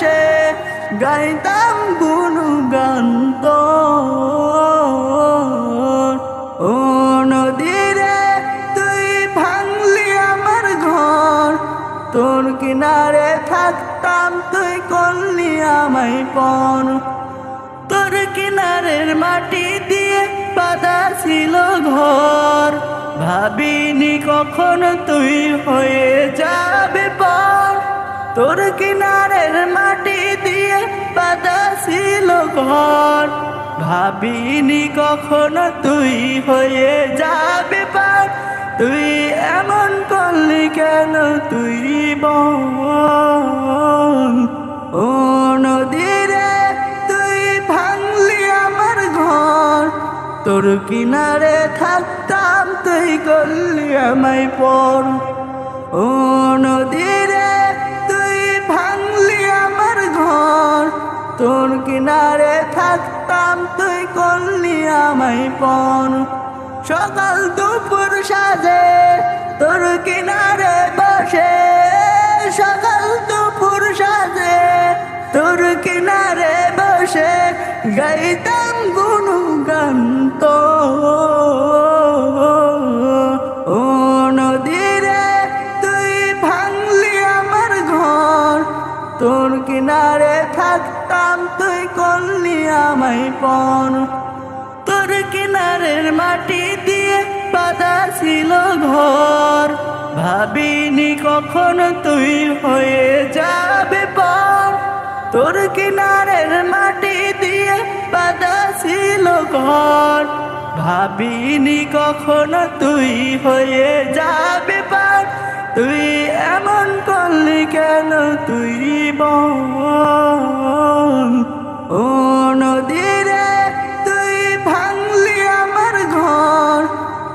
বসে গাইতাম গুনু গান তোর। ও নদীরে তুই ভাঙলি আমার ঘর। তোর কিনারে থাকতাম তুই করলি আমায় পর। তোর কিনারের মাটি দিয়ে বাঁধা ছিল ঘর। ভাবিনি কখন তুই হয়ে যাবে। তোর কিনারের মাটি দিয়ে বাঁধা ছিল ঘর। ভাবিনি কখনো তুই হয়ে যাবে পার। তুই এমন করলি কেন তুই বল। ও নদীরে তুই ভাঙলি আমার ঘর। তোর কিনারে থাকতাম, তুই করলি আমায় পর। ও নদীরে থাকতাম, তুই করলি আমায় পর সকাল দুপুর সাজে তোর কিনারে বসে। সকাল দুপুর সাজে তোর কিনারে বসে গাইতাম গুনু গান তো। ও নদীরে তুই ভাঙলি আমার ঘর। তোর কিনারে থাকতাম, তুই করলি আমায় পর তোর কিনারের মাটি দিয়ে বাঁধা ছিল ঘর। ভাবিনি কখনো তুই হয়ে যাবে পর তোর কিনারের মাটি দিয়ে বাঁধা ছিল ঘর। ভাবিনি কখনো তুই হয়ে যাবে পার তুই এমন করলি কেন তুই বল। ও